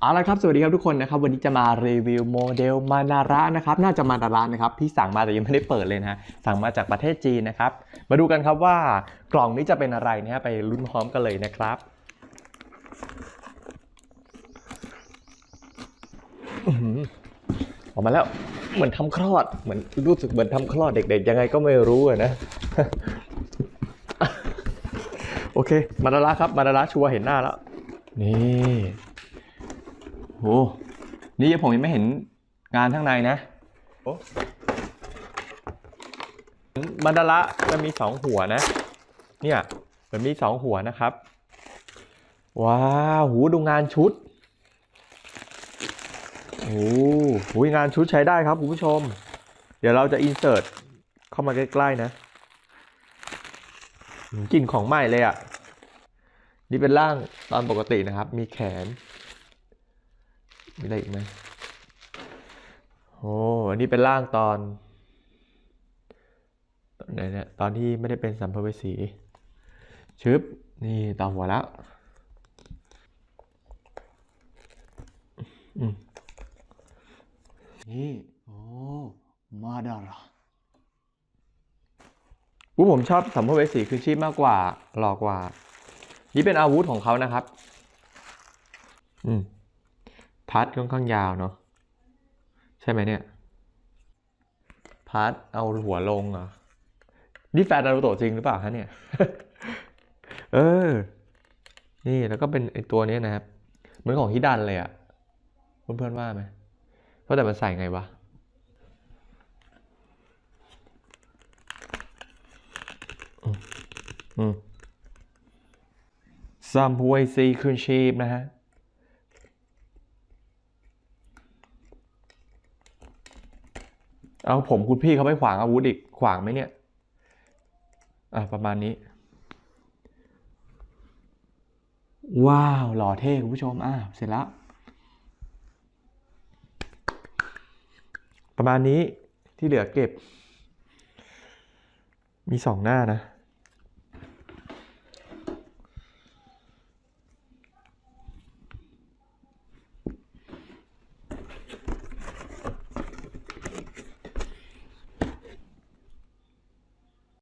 เอาละครับ สวัสดีครับทุกคนนะครับ วันนี้จะมารีวิวโมเดลมานาระนะครับ น่าจะมานาระนะครับ พี่สั่งมาแต่ยังไม่ได้เปิดเลยนะฮะสั่งมาจากประเทศจีนนะครับ มาดูกันครับว่ากล่องนี้จะเป็นอะไรนะฮะ ไปลุ้นพร้อมกันเลยนะครับ ออกมาแล้ว เหมือนทำคลอด เหมือนรู้สึกเหมือนทำคลอดเด็กๆ ยังไงก็ไม่รู้นะ โอเค มานาระครับ มานาระชัวเห็นหน้าแล้ว นี่ โห นี่ผมยังไม่เห็นงานข้างในนะโอ้มันดาระจะมีสองหัวนะ เนี่ยมันมีสองหัวนะครับ ว้าวหูดูงานชุด โอ้โหงานชุดใช้ได้ครับคุณผู้ชม เดี๋ยวเราจะอินเสิร์ตเข้ามาใกล้ๆนะกลิ่นของใหม่เลยอะ่ะ นี่เป็นร่างตอนปกตินะครับ มีแขน มีอะไรอีกไหมโอ้อันนี้เป็นร่างตอนตอนไหนเนี่ยตอนที่ไม่ได้เป็นสัมภเวสีชึบ นี่ต่อหัวแล้วอืมนี่โอ้มาดาระอู้ผมชอบสัมภเวสีคือชีพมากกว่า หลอกกว่า นี่เป็นอาวุธของเขานะครับ อืม พัดค่อนข้างยาวเนาะใช่ไหมเนี่ยพัดเอาหัวลงเหรอนี่แฟนนารูโตะจริงหรือเปล่าฮะเนี่ย เออ นี่แล้วก็เป็นไอตัวเนี้ยนะครับ เหมือนของฮิดันเลยอะเพื่อนๆว่าไหมเพราะแต่มันใส่ไงวะ อืมซัมฮวยซีคืนชีพนะฮะ เอาผมคุณพี่เขาไม่ขวางอาวุธอีกขวางไหมเนี่ย อะประมาณนี้ ว้าว หล่อเท่คุณผู้ชม อะเสร็จแล้ว ประมาณนี้ที่เหลือเก็บ มีสองหน้านะ